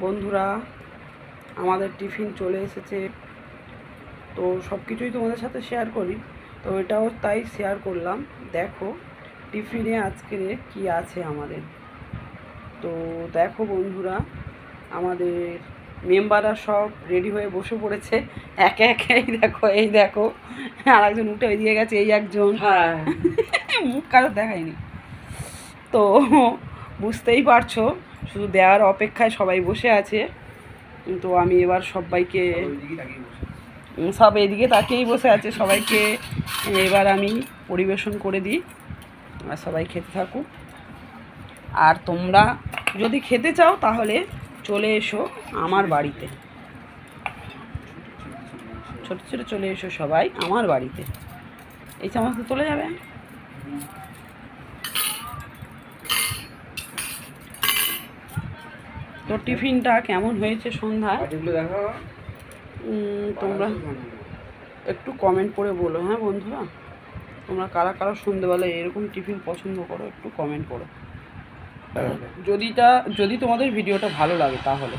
বন্ধুরা আমাদের টিফিন চলে এসেছে। তো সব কিছুই তোমাদের সাথে শেয়ার করি। তো এটাও তাই শেয়ার করলাম। দেখো টিফিনে আজকে কি আছে আমাদের। তো দেখো বন্ধুরা আমাদের মেম্বাররা সব রেডি হয়ে বসে পড়েছে। একে একে এই দেখো এই দেখো। আর একজন উঠে দিয়ে গেছে এই একজন। হ্যাঁ। মুখ কারও দেখায়নি। তো বুঝতেই পারছ শুধু দেওয়ার অপেক্ষায় সবাই বসে আছে। তো আমি এবার সবাইকে সব এদিকে তাকিয়েই বসে আছে সবাইকে। এবার আমি পরিবেশন করে দিই। আর সবাই খেতে থাকুক। আর তোমরা যদি খেতে চাও তাহলে চলে এসো আমার বাড়িতে। ছোট ছোট চলে এসো সবাই আমার বাড়িতে। এই চামচ তো চলে যাবে। তো টিফিনটা কেমন হয়েছে সন্ধ্যায়? তোমরা একটু কমেন্ট করে বলো হ্যাঁ বন্ধুরা? তোমরা কারা কারা সন্ধ্যেবেলায় এরকম টিফিন পছন্দ করো একটু কমেন্ট করো। যদিটা যদি তোমাদের ভিডিওটা ভালো লাগে তাহলে।